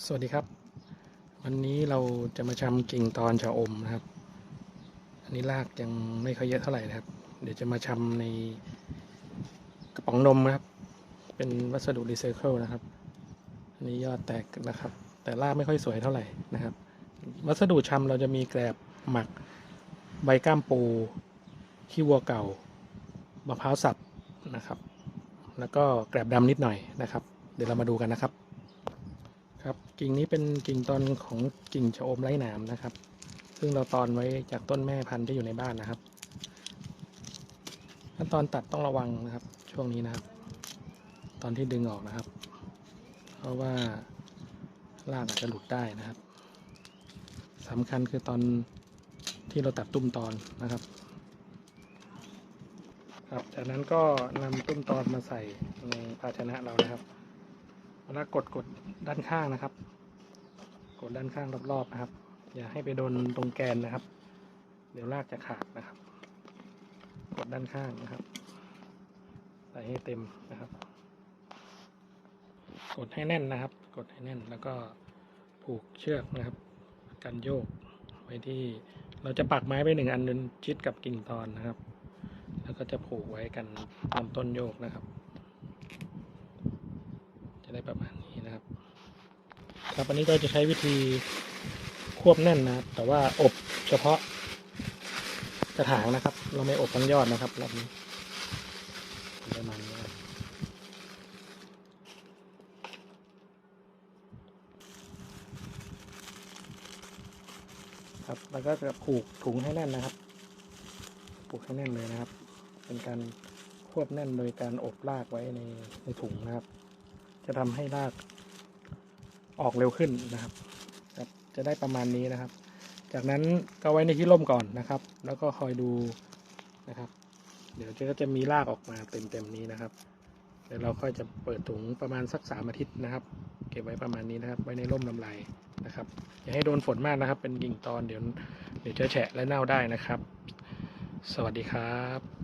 สวัสดีครับ วันนี้เราจะมาชำกิ่งตอนชะอมนะครับ อันนี้รากยังไม่ค่อยเยอะเท่าไหร่นะครับ เดี๋ยวจะมาชำในกระป๋องนมนะครับ เป็นวัสดุรีไซเคิลนะครับ อันนี้ยอดแตกนะครับ แต่รากไม่ค่อยสวยเท่าไหร่นะครับ วัสดุชำเราจะมีแกลบหมักใบก้ามปูขี้วัวเก่ามะพร้าวสับนะครับ แล้วก็แกลบดำนิดหน่อยนะครับ เดี๋ยวเรามาดูกันนะครับ ครับกิ่งนี้เป็นกิ่งตอนของกิ่งชะอมไร้หนามนะครับ ซึ่งเราตอนไว้จากต้นแม่พันธุ์ที่อยู่ในบ้านนะครับขั้นตอนตัดต้องระวังนะครับ ช่วงนี้นะครับ ตอนที่ดึงออกนะครับ เพราะว่ารากอาจจะหลุดได้นะครับสำคัญคือตอนที่เราตัดตุ้มตอนนะครับ ครับจากนั้นก็นำตุ้มตอนมาใส่ในภาชนะเรานะครับ แล้วกดกดด้านข้างนะครับ กดด้านข้างรอบๆนะครับ อย่าให้ไปโดนตรงแกนนะครับ เดี๋ยวรากจะขาดนะครับ กดด้านข้างนะครับใส่ให้เต็มนะครับ กดให้แน่นนะครับ กดให้แน่นแล้วก็ผูกเชือกนะครับ กันโยกไว้ที่เราจะปักไม้ไปหนึ่งอันนึงชิดกับกิ่งตอนนะครับ แล้วก็จะผูกไว้กันลำต้นโยกนะครับะได้ประมาณนี้นะครับ ครับอันนี้ก็จะใช้วิธีควบแน่นนะครับ แต่ว่าอบเฉพาะกระถางนะครับ เราไม่อบทั้งยอดนะครับรอบนี้ประมาณนี้ครับแล้วก็จะผูกถุงให้แน่นนะครับ ผูกให้แน่นเลยนะครับ เป็นการควบแน่นโดยการอบรากไว้ในในถุงนะครับ จะทำให้รากออกเร็วขึ้นนะครับครับจะได้ประมาณนี้นะครับ จากนั้นก็ไว้ในที่ร่มก่อนนะครับ แล้วก็คอยดูนะครับ เดี๋ยวจะก็จะมีรากออกมาเต็มๆนี้นะครับเดี๋ยวเราค่อยจะเปิดถุงประมาณสักสามอาทิตย์นะครับ เก็บไว้ประมาณนี้นะครับ ไว้ในร่มลำไรนะครับ อย่าให้โดนฝนมากนะครับ เป็นกิ่งตอนเดี๋ยวเดี๋ยวจะแฉะและเน่าได้นะครับ สวัสดีครับ